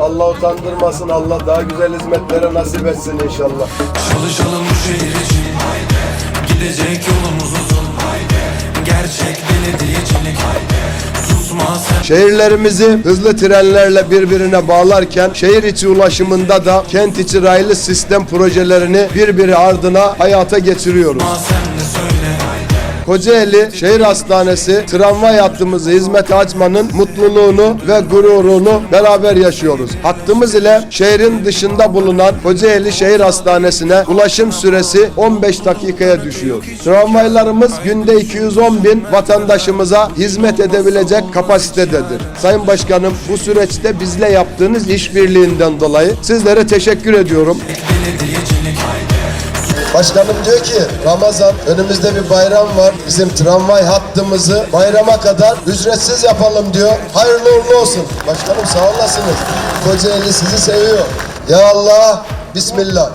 Allah utandırmasın. Allah daha güzel hizmetlere nasip etsin inşallah. Çalışalım bu şehir için Gidecek yolumuz uzun Gerçek belediyecilik Susma sen Şehirlerimizi hızlı trenlerle birbirine bağlarken şehir içi ulaşımında da kent içi raylı sistem projelerini birbiri ardına hayata geçiriyoruz. sen de söyle Kocaeli Şehir Hastanesi tramvay hattımızı hizmete açmanın mutluluğunu ve gururunu beraber yaşıyoruz. Hattımız ile şehrin dışında bulunan Kocaeli Şehir Hastanesi'ne ulaşım süresi 15 dakikaya düşüyor. Tramvaylarımız günde 210 bin vatandaşımıza hizmet edebilecek kapasitededir. Sayın Başkanım bu süreçte bizle yaptığınız işbirliğinden dolayı sizlere teşekkür ediyorum. Belediyecilik Başkanım diyor ki Ramazan önümüzde bir bayram var. Bizim tramvay hattımızı bayrama kadar ücretsiz yapalım diyor. Hayırlı uğurlu olsun. Başkanım sağ olasınız. Kocaeli sizi seviyor. Ya Allah Bismillah.